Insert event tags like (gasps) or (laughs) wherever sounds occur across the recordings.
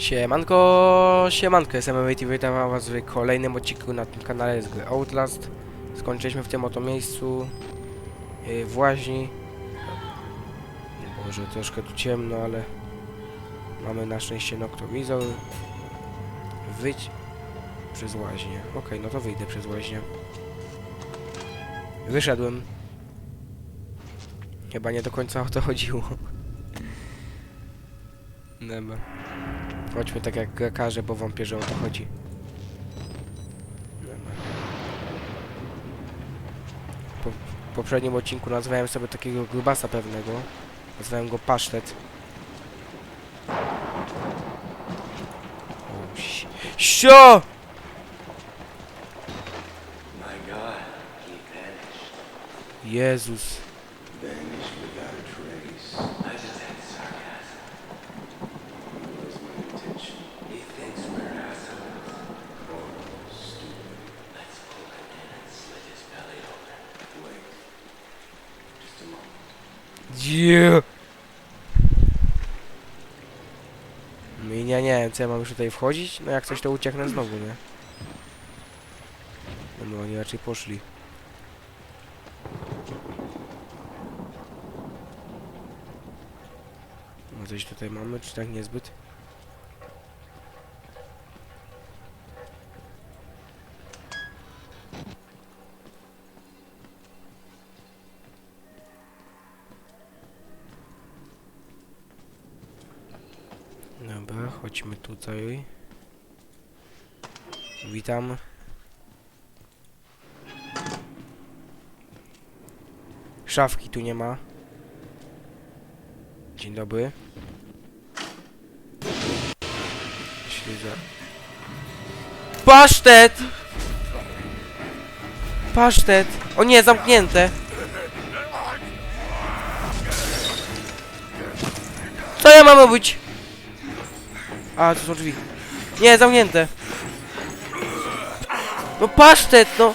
Siemanko, siemanko, jestem MWT, witam was w kolejnym odcinku na tym kanale z gry Outlast. Skończyliśmy w tym oto miejscu yy, w łaźni. Może troszkę tu ciemno, ale mamy na szczęście noktowizor. Wyjdź przez łaźnię. Okej, no to wyjdę przez łaźnię. Wyszedłem. Chyba nie do końca o to chodziło. (laughs) Dobra. Chodźmy tak jak lekarze, bo że o to chodzi. Po, w poprzednim odcinku nazwałem sobie takiego grubasa pewnego. Nazwałem go Pasztet. Sio! Jezus. Yeah. No i nie, nie wiem, co ja mam już tutaj wchodzić? No jak coś to ucieknę znowu, nie? No bo oni raczej poszli. No coś tutaj mamy, czy tak niezbyt? Dobra, chodźmy tutaj. Witam. Szafki tu nie ma. Dzień dobry. Śledzę. Pasztet! Pasztet! O nie, zamknięte! Co ja mam robić? A, tu są drzwi. Nie, zamknięte. No pasztet, no!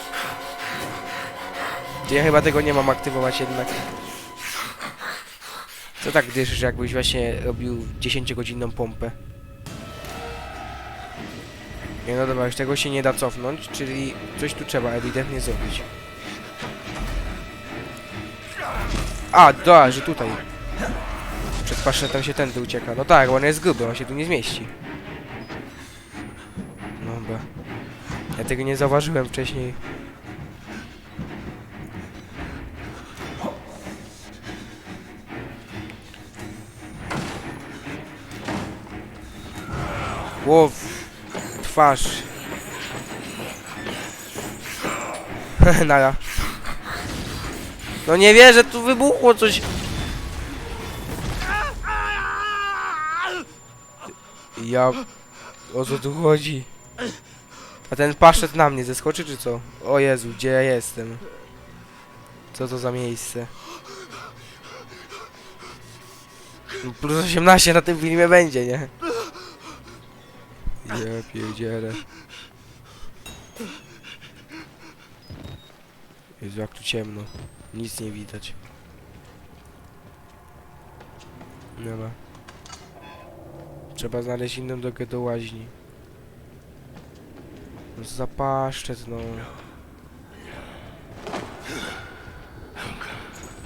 Ja chyba tego nie mam aktywować jednak. Co tak dyszesz, jakbyś właśnie robił 10-godzinną pompę? Nie no dobra, już tego się nie da cofnąć, czyli coś tu trzeba ewidentnie zrobić. A, da, że tutaj. Przed paszetem się tędy ucieka. No tak, on jest gruby, on się tu nie zmieści. Dobra. Ja tego nie zauważyłem wcześniej. Ło, w twarz. (laughs) Nara. No nie wierzę, tu wybuchło coś. Ja... O co tu chodzi? A ten paszet na mnie zeskoczy czy co? O Jezu, gdzie ja jestem? Co to za miejsce? Plus 18 na tym filmie będzie, nie? Ja pierdzielę. Jezu, jak tu ciemno. Nic nie widać. Ma. Trzeba znaleźć inną drogę do łaźni. No co za paszczet, no.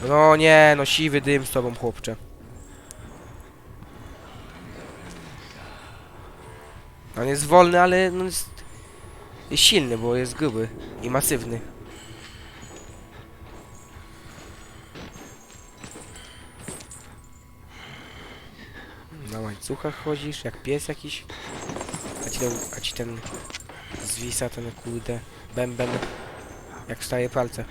No nie, no siwy dym z tobą, chłopcze. On jest wolny, ale no jest, jest silny, bo jest gruby i masywny. Na łańcuchach chodzisz, jak pies jakiś. A ci ten, a ci ten zwisa ten kurde bęben, jak wstaje palce.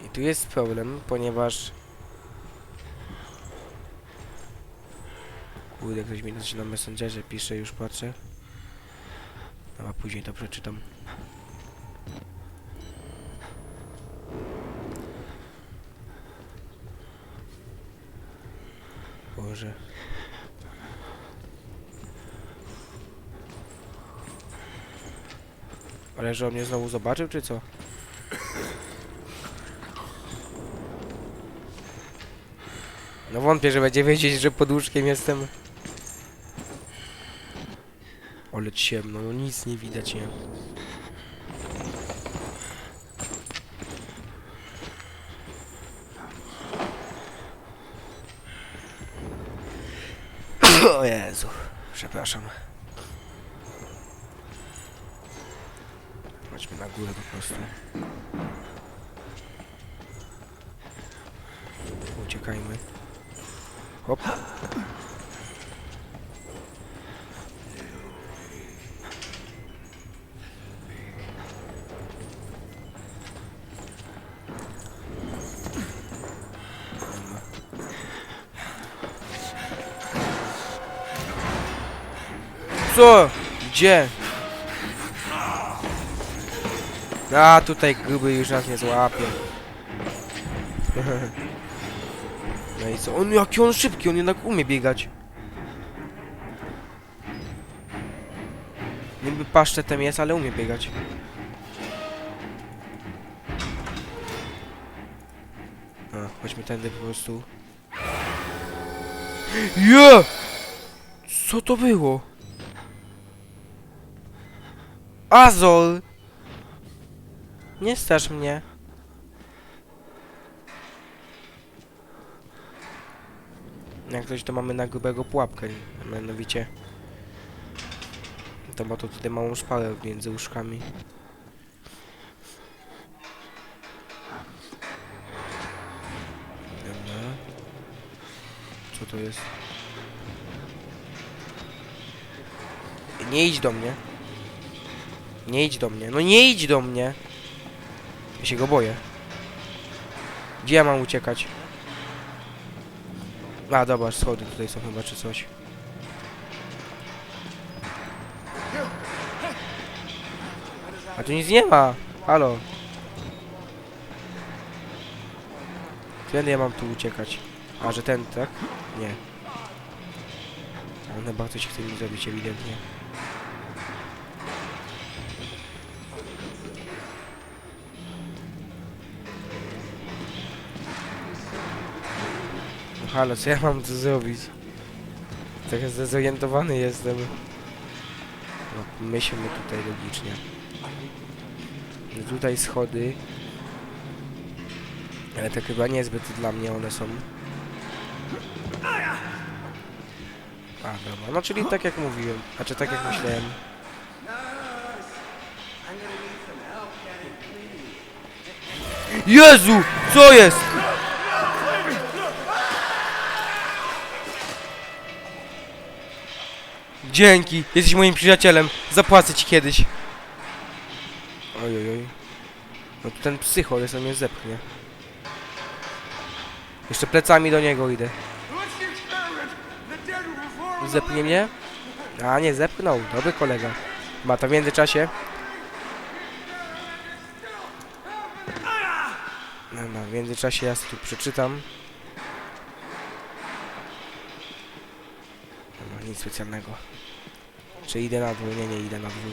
I tu jest problem, ponieważ... Kurde, ktoś mi na Messengerze pisze, już patrzę. No, a później to przeczytam. Boże. Ale że on mnie znowu zobaczył, czy co? No wątpię, że będzie wiedzieć, że pod łóżkiem jestem. Ale ciemno, no nic nie widać, nie? O Jezu, przepraszam. Chodźmy na górę po prostu. Uciekajmy. Hop. Co? Gdzie? A, tutaj gruby już nas nie złapie. (laughs) No i co? On, jaki on szybki, on jednak umie biegać. Niby paszczetem jest, ale umie biegać. A, chodźmy tędy po prostu. (gasps) Je! Co to było? Azol! Nie strasz mnie. Jak coś to mamy na grubego pułapkę, mianowicie. To ma to tutaj małą szpalę między łóżkami. Dobra. Co to jest? Nie idź do mnie. Nie idź do mnie. No nie idź do mnie. Ja się go boję. Gdzie ja mam uciekać? A, dobra, schody tutaj są chyba, czy coś. A tu nic nie ma! Halo! Kiedy ja mam tu uciekać? A, że ten, tak? Nie. On chyba coś chce mi zrobić ewidentnie. Halo, co ja mam tu zrobić? Trochę zdezorientowany jestem. No, myślmy tutaj logicznie. No tutaj schody. Ale to chyba niezbyt dla mnie one są. A, dobra. No czyli tak jak mówiłem. Znaczy tak jak myślałem. Jezu! Co jest? Dzięki, jesteś moim przyjacielem. Zapłacę ci kiedyś. Oj, oj, oj. No tu ten psycho jest, on mnie zepchnie. Jeszcze plecami do niego idę. Zepchnie mnie? A, nie zepchnął. Dobry kolega. Ma to w międzyczasie. No, no, w międzyczasie ja tu przeczytam. No, nic specjalnego. Czy idę na dwór? Nie, nie idę na dwór.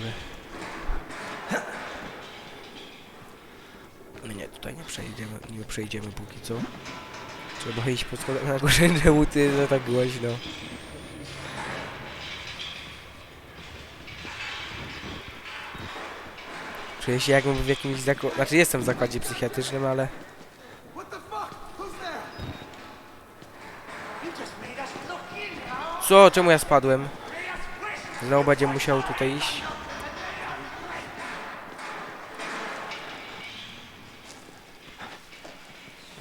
No nie, tutaj nie przejdziemy, nie przejdziemy póki co. Trzeba iść po schodach na górze, (laughs) czemu ty że tak głośno. Czuję się jakbym w jakimś zakładzie, znaczy jestem w zakładzie psychiatrycznym, ale... Co? Czemu ja spadłem? Znowu będzie musiał tutaj iść.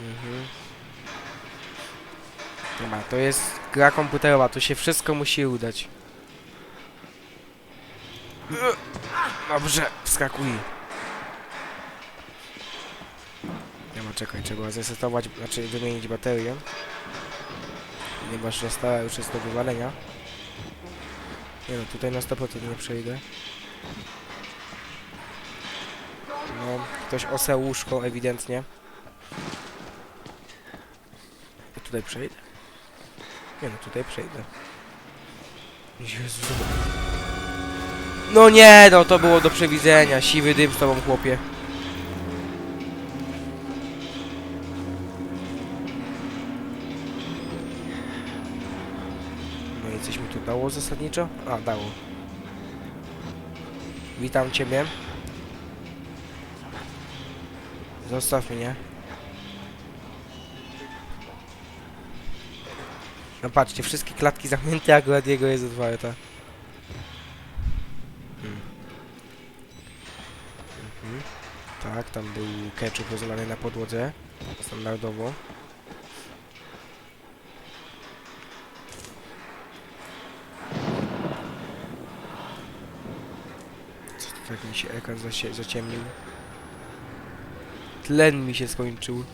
Mhm. Dobra, to jest gra komputerowa, tu się wszystko musi udać. Dobrze, wskakuj. Nie ma czekaj, trzeba zresetować, znaczy wymienić baterię. Ponieważ została już jest do wywalenia. Nie no, tutaj na 100% nie przejdę. No, ktoś ose łóżko ewidentnie. Ja tutaj przejdę? Nie no, tutaj przejdę. Jezu. No nie, no to było do przewidzenia. Siwy dym z tobą, chłopie. No i coś mi tu dało zasadniczo? A, dało. Witam ciebie. Zostaw mnie. No patrzcie, wszystkie klatki zamknięte, a jego jest otwarta. Hmm. Mhm. Tak, tam był ketchup rozlany na podłodze. Standardowo. Co to tak mi się ekran zasie- zaciemnił? Tlen mi się skończył.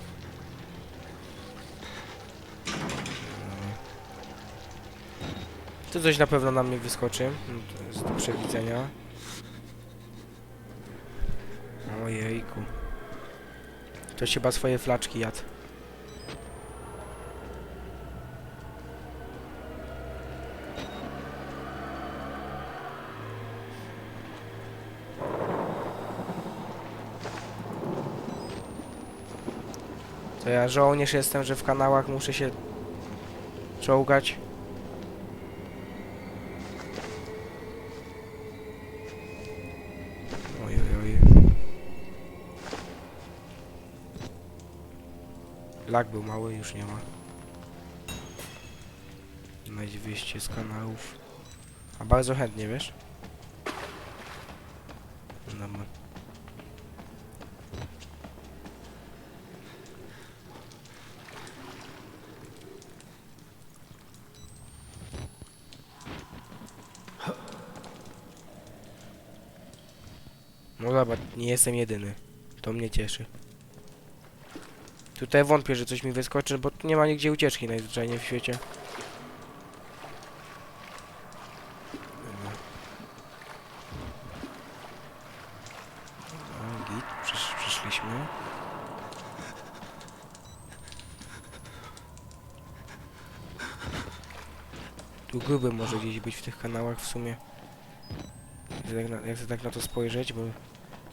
Tu coś na pewno na mnie wyskoczy. No, To do przewidzenia. Ojejku. Ktoś chyba swoje flaczki jadł. To ja żołnierz jestem, że w kanałach muszę się czołgać. Oj, oj, oj. Lag był mały, już nie ma. Znajdź wyjście z kanałów. A bardzo chętnie, wiesz? Dobra. No dobra, nie jestem jedyny. To mnie cieszy. Tutaj wątpię, że coś mi wyskoczy, bo tu nie ma nigdzie ucieczki najzwyczajniej w świecie. Git, przeszliśmy. Tu gruby może gdzieś być w tych kanałach w sumie. Jak, na, jak tak na to spojrzeć, bo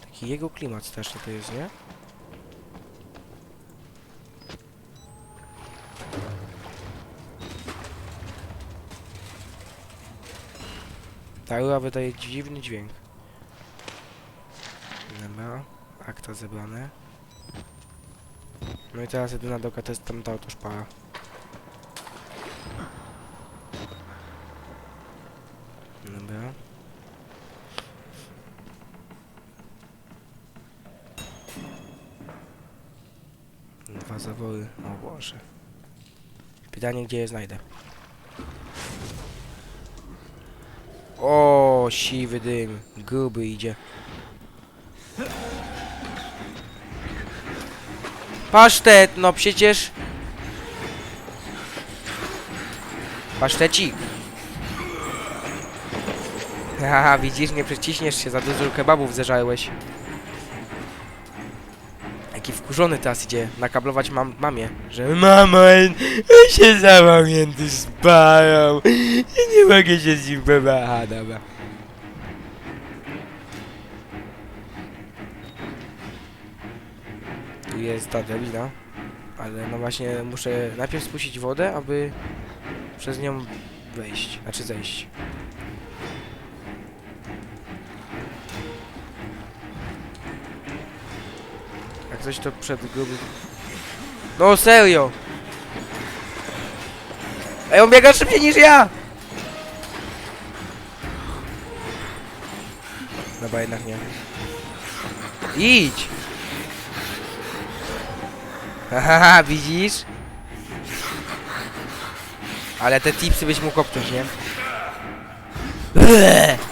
taki jego klimat straszny to jest, nie? Ta rura wydaje dziwny dźwięk. Dobra, akta zebrane. No i teraz jedyna doka to jest tam ta oto szpara. Dobra. Dwa zawory, o Boże. Pytanie, gdzie je znajdę. O, siwy dym. Gruby idzie. Pasztet, no przecież... Pasztecik. Haha, widzisz, nie przeciśniesz się, za dużo kebabów zeżarłeś. Wkurzony teraz idzie nakablować mam mamie, że Mamo, on się zamamięty z parą. Nie mogę się z nim. Aha, dobra. Tu jest ta drabina, ale no właśnie muszę najpierw spuścić wodę, aby przez nią wejść, znaczy zejść. Jak coś to przed gruby... No serio! Ej, on biega szybciej niż ja! Dobra, jednak nie. Idź! Haha, (laughs) widzisz? Ale te tipsy byś mógł obciąć, nie? Eee!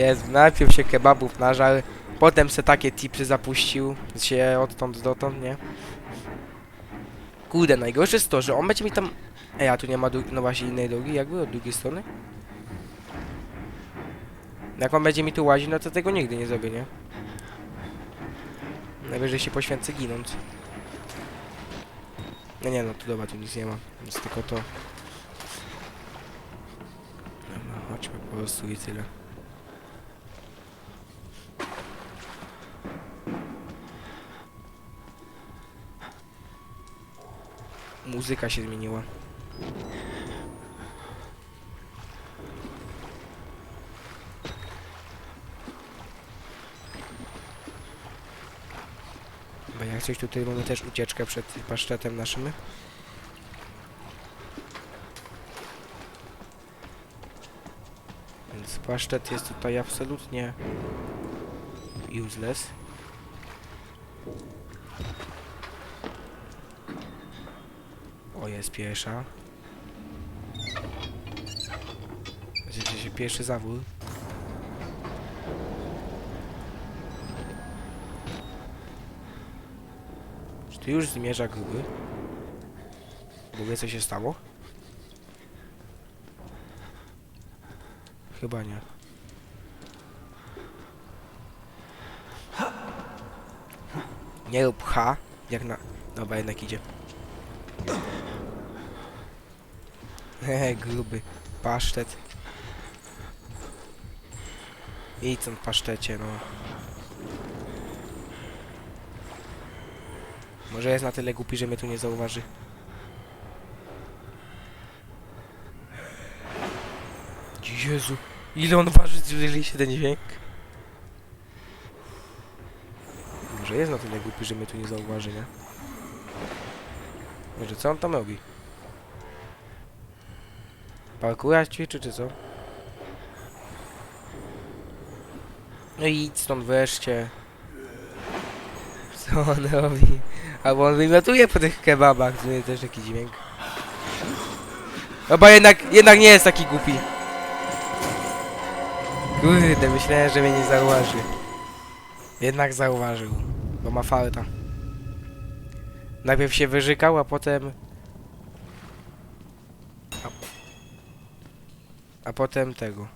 Jest, najpierw się kebabów nażar, potem se takie tipsy zapuścił, się odtąd dotąd, nie? Kurde, najgorsze jest to, że on będzie mi tam... Ej, a tu nie ma no właśnie innej drogi, jakby od drugiej strony? Jak on będzie mi tu łazić, no to tego nigdy nie zrobię, nie? Najwyżej się poświęcę ginąc. No nie no, tu dobra, tu nic nie ma. Więc tylko to. Dobra, chodźmy po prostu i tyle. Muzyka się zmieniła. Bo jak coś tutaj mamy też ucieczkę przed pasztetem naszym. Więc pasztet jest tutaj absolutnie useless. O, jest piesza. Będziecie się pieszy zawór. Czy już zmierza gruby? W ogóle co się stało? Chyba nie. Nie rób H, jak na... Dobra, jednak idzie. Hehe, (laughs) gruby. Pasztet. Idź stąd pasztecie, no. Może jest na tyle głupi, że mnie tu nie zauważy. Jezu, ile on waży, się ten dźwięk? Może jest na tyle głupi, że mnie tu nie zauważy, nie? Może co on tam robi? Parkura ćwiczy, czy co? No i idź stąd wreszcie. Co on robi? Albo on wymiotuje po tych kebabach, to jest też taki dźwięk. Chyba jednak, jednak nie jest taki głupi. Kurde, myślałem, że mnie nie zauważy. Jednak zauważył, bo ma farta. Najpierw się wyżykał, a potem... a potem tego.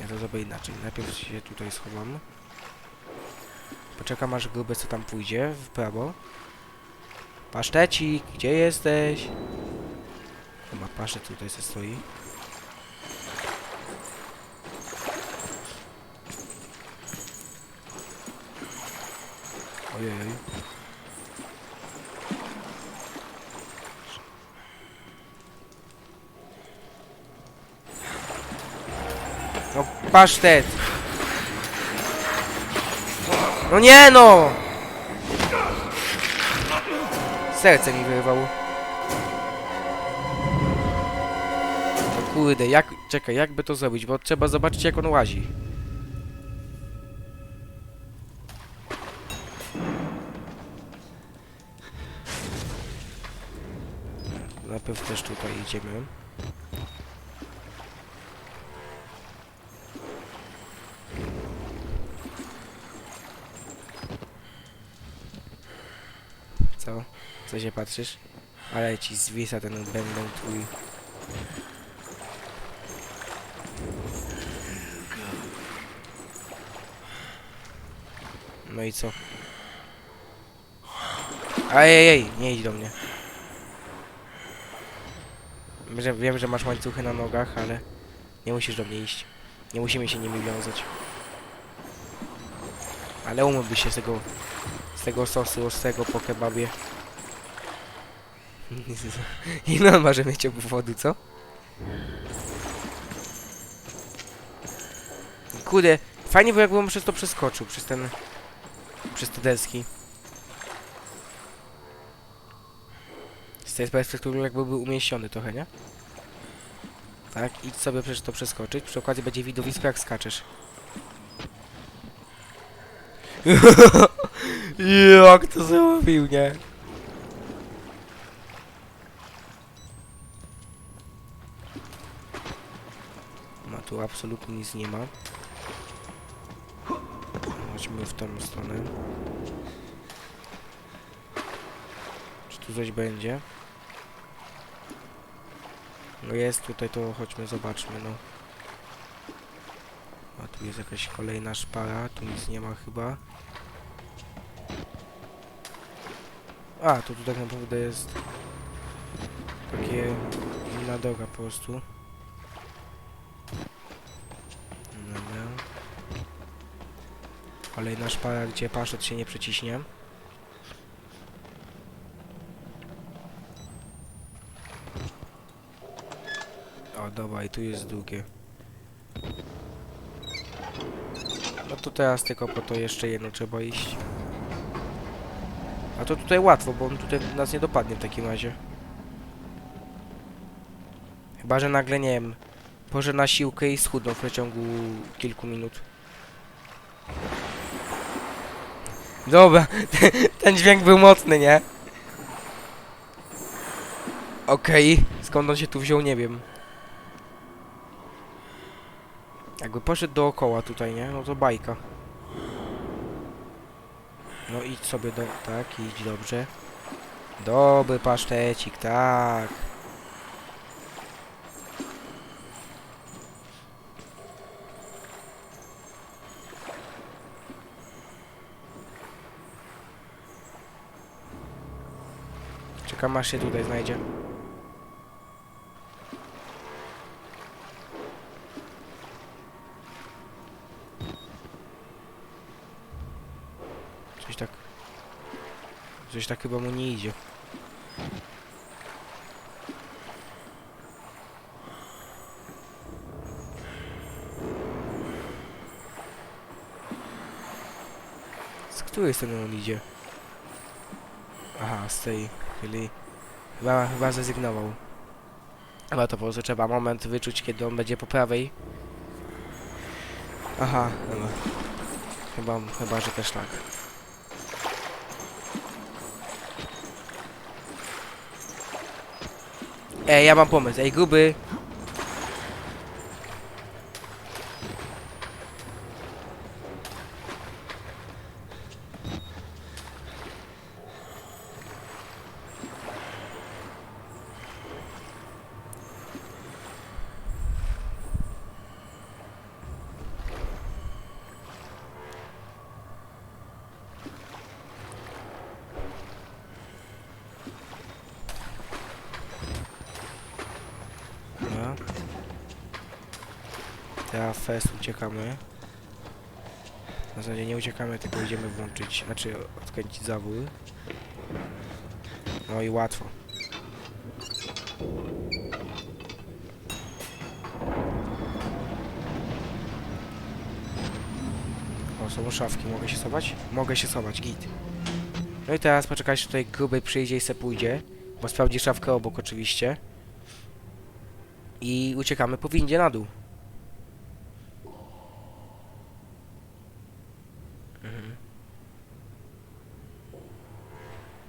Ja to zrobię inaczej. Najpierw się tutaj schowam. Poczekam aż gruby co tam pójdzie w prawo. Pasztecik, gdzie jesteś? Chyba pasztet tutaj se stoi. Ojej. No pasztet! No nie no! Serce mi wyrwało. No kurde, jak... Czekaj, jakby to zrobić, bo trzeba zobaczyć jak on łazi. Najpierw też tutaj idziemy. Co? Się patrzysz? Ale ci zwisa ten będą twój. No i co? Ej, nie idź do mnie. Wiem, że- masz łańcuchy na nogach, ale nie musisz do mnie iść. Nie musimy się nimi wiązać. Ale umyłby się z tego, z tego sosu ostrego po kebabie. Ile on może mieć obwodu, co? Kurde, fajnie by jakby on przez to przeskoczył, przez ten... Przez te deski. Z tej perspektywy jakby był umieściony trochę, nie? Tak, idź sobie przez to przeskoczyć, przy okazji będzie widowisko jak skaczesz. (laughs) jak to zrobił, nie? Ma tu absolutnie nic nie ma. Chodźmy w tą stronę. Czy tu coś będzie? No jest tutaj, to chodźmy, zobaczmy, no. A tu jest jakaś kolejna szpara, tu nic nie ma chyba. A, to tu tak naprawdę jest takie inna droga po prostu. Dobra. Kolejna szpara, gdzie paszot się nie przeciśnie. O, i tu jest drugie. No to teraz tylko po to jeszcze jedno trzeba iść. A to tutaj łatwo, bo on tutaj nas nie dopadnie w takim razie. Chyba, że nagle, nie wiem, poże na siłkę i schudną w przeciągu kilku minut. Dobra, (laughs) ten dźwięk był mocny, nie? Okej, skąd on się tu wziął, nie wiem. Jakby poszedł dookoła tutaj, nie? No to bajka. No idź sobie do... Tak, idź dobrze. Dobry pasztecik, tak. Czekam aż się tutaj znajdzie. Coś tak... Coś tak chyba mu nie idzie. Z której strony on idzie? Aha, z tej, czyli... Chyba, chyba zrezygnował. Chyba to po prostu trzeba moment wyczuć, kiedy on będzie po prawej. Aha, dobra. Chyba, chyba, że też tak. Ej, ja mam pomysł. Ej, gruby. Dobra. Teraz fest uciekamy. W zasadzie nie uciekamy, tylko idziemy włączyć, znaczy odkręcić zawór. No i łatwo. O, są szafki, mogę się sobać? Mogę się sobać, git. No i teraz poczekać, aż tutaj gruby przyjdzie i se pójdzie, bo sprawdzi szafkę obok oczywiście. I uciekamy po windzie na dół.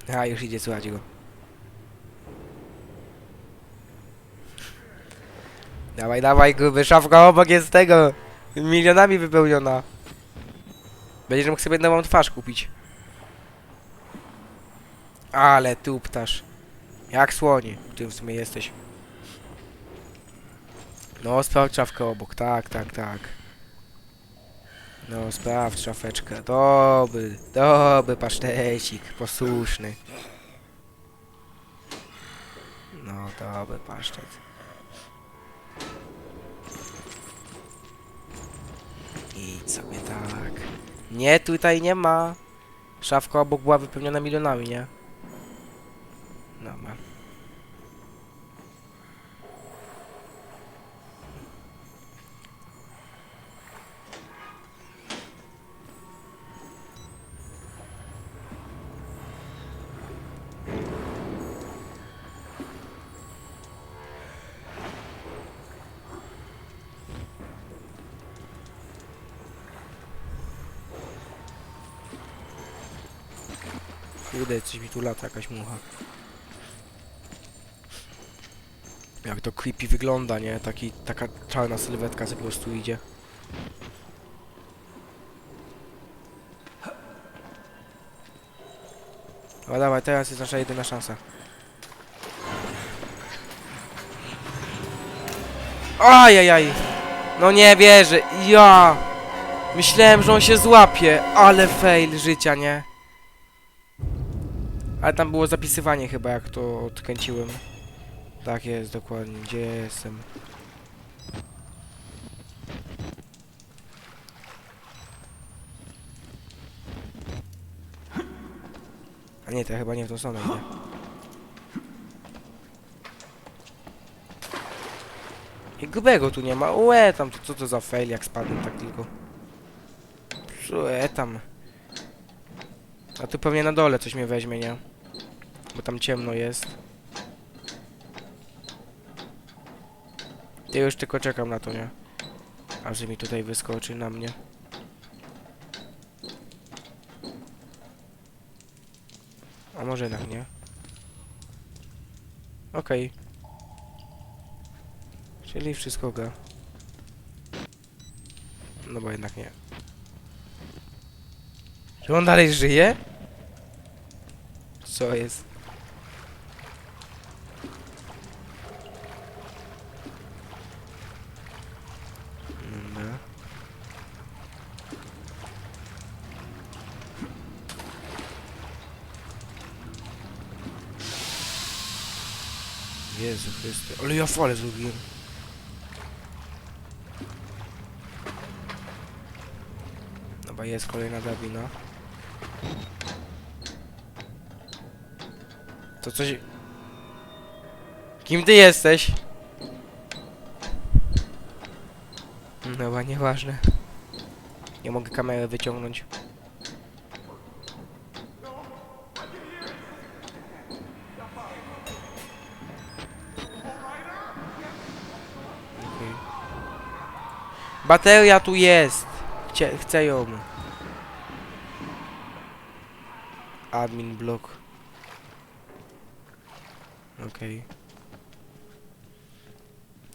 A, już idzie, słuchajcie go. Dawaj, dawaj, gruby, szafka obok jest tego. Milionami wypełniona. Będziesz mógł sobie nową twarz kupić. Ale tu ptasz. Jak słonie, którym w sumie jesteś. No, sprawdź szafkę obok, tak, tak, tak. No, sprawdź szafeczkę. Dobry, dobry pasztecik, posłuszny. No, dobry pasztet. I sobie tak. Nie, tutaj nie ma. Szafka obok była wypełniona milionami, nie? Dobra. Kurde, coś mi tu lata, jakaś mucha. Jak to creepy wygląda, nie? Taki, taka czarna sylwetka co po prostu idzie. O, dawaj, teraz jest nasza jedyna szansa. Ajajaj! No nie wierzę, ja! Myślałem, że on się złapie, ale fail życia, nie? Ale tam było zapisywanie chyba, jak to odkręciłem. Tak jest, dokładnie. Gdzie jestem? A nie, to chyba nie w tą stronę idę. I grubego tu nie ma. Łe, tam to co to za fail, jak spadłem tak tylko. Łe, tam. A tu pewnie na dole coś mnie weźmie, nie? Bo tam ciemno jest. Ja już tylko czekam na to, nie? Aż mi tutaj wyskoczy na mnie. A może jednak nie? Okej. Czyli wszystko gra. No bo jednak nie. Czy on dalej żyje? Co jest? Dobra. Jezu Chryste, ale ja falę zrobiłem. Dobra, jest kolejna drabina. To coś... Kim ty jesteś? Dobra, nieważne. Nie mogę kamerę wyciągnąć. Okej. Bateria tu jest. Chcie, chcę ją. Admin block. Okej.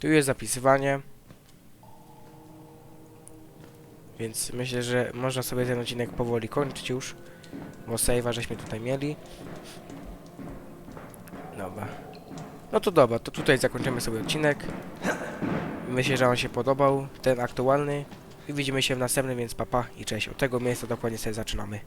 Tu jest zapisywanie. Więc myślę, że można sobie ten odcinek powoli kończyć już. Bo save'a żeśmy tutaj mieli. Dobra. No to dobra, to tutaj zakończymy sobie odcinek. Myślę, że on się podobał, ten aktualny. I widzimy się w następnym, więc papa i cześć. Od tego miejsca dokładnie sobie zaczynamy.